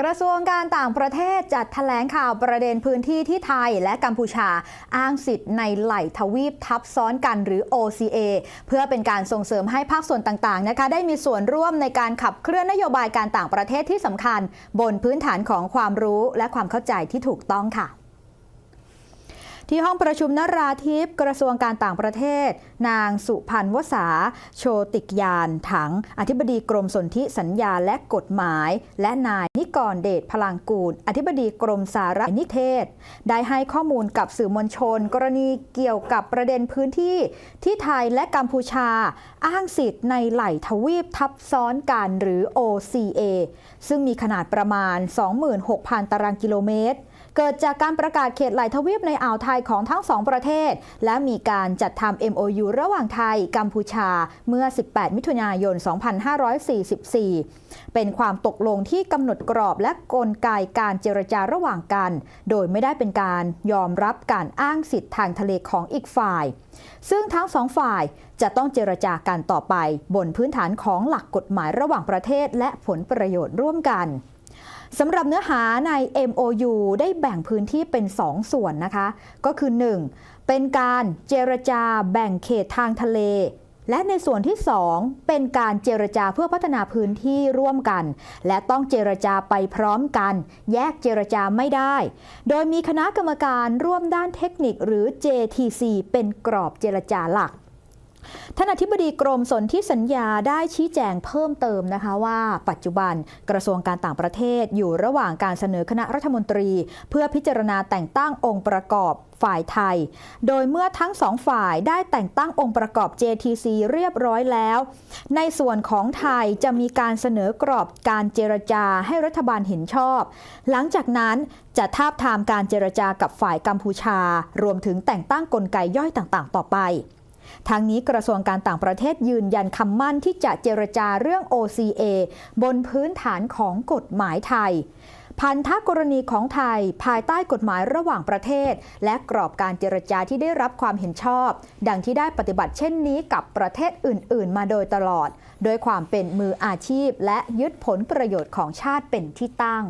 กระทรวงการต่างประเทศจัดแถลงข่าวประเด็นพื้นที่ที่ไทยและกัมพูชา อ้างสิทธิ์ในไหลทวีปทับซ้อนกันหรือ OCA เพื่อเป็นการส่งเสริมให้ภาคส่วนต่างๆนะคะได้มีส่วนร่วมในการขับเคลื่อนนโยบายการต่างประเทศที่สำคัญ บนพื้นฐานของความรู้และความเข้าใจที่ถูกต้องค่ะที่ห้องประชุมนราธิปกระทรวงการต่างประเทศ นางสุพันวสาโชติกยานถัง อธิบดีกรมสนธิสัญญาและกฎหมาย และนาย กรเดชพลังกูล อธิบดีกรมสารนิเทศ ได้ให้ข้อมูลกับสื่อมวลชน กรณีเกี่ยวกับประเด็นพื้นที่ที่ไทยและกัมพูชา อ้างสิทธิ์ในไหล่ทวีปทับซ้อนกันหรือ OCA ซึ่งมีขนาดประมาณ 26,000 ตารางกิโลเมตร เกิดจากการประกาศเขตไหลทวีปในอ่าวไทยของทั้งสองประเทศ และมีการจัดทำ MOU ระหว่างไทย กัมพูชาเมื่อ 18 มิถุนายน 2544 เป็นความตกลงที่กำหนดกรอบและกลไกการเจรจาระหว่างกัน โดยไม่ได้เป็นการยอมรับการอ้างสิทธิ์ทางทะเลของอีกฝ่าย ซึ่งทั้งสองฝ่ายจะต้องเจรจากันต่อไป บนพื้นฐานของหลักกฎหมายระหว่างประเทศและผลประโยชน์ร่วมกัน สำหรับเนื้อหาใน MOU ได้แบ่งพื้นที่เป็น 2 ส่วนนะคะ ก็คือ 1. เป็นการเจรจาแบ่งเขตทางทะเล และในส่วนที่ 2 เป็นการเจรจาเพื่อพัฒนาพื้นที่ร่วมกัน และต้องเจรจาไปพร้อมกัน แยกเจรจาไม่ได้ โดยมีคณะกรรมการร่วมด้านเทคนิคหรือ JTC เป็นกรอบเจรจาหลัก ท่านอธิบดีกรมสนธิสัญญาได้ชี้แจงเพิ่มเติมนะคะว่า ปัจจุบันกระทรวงการต่างประเทศอยู่ระหว่างการเสนอคณะรัฐมนตรี เพื่อพิจารณาแต่งตั้งองค์ประกอบฝ่ายไทย โดยเมื่อทั้งสองฝ่ายได้แต่งตั้งองค์ประกอบ JTC เรียบร้อยแล้ว ในส่วนของไทยจะมีการเสนอกรอบการเจรจาให้รัฐบาลเห็นชอบ หลังจากนั้นจะทาบทามการเจรจากับฝ่ายกัมพูชา รวมถึงแต่งตั้งกลไกย่อยต่างๆ ต่อไป ทางนี้กระทรวงการต่างประเทศยืนยันคำมั่นที่จะเจรจาเรื่อง OCA บนพื้นฐานของกฎหมายไทยพันธกรณีของไทยภายใต้กฎหมายระหว่างประเทศ และกรอบการเจรจาที่ได้รับความเห็นชอบ ดังที่ได้ปฏิบัติเช่นนี้กับประเทศอื่น ๆ มาโดยตลอด โดยความเป็นมืออาชีพและยึดผลประโยชน์ของชาติเป็นที่ตั้ง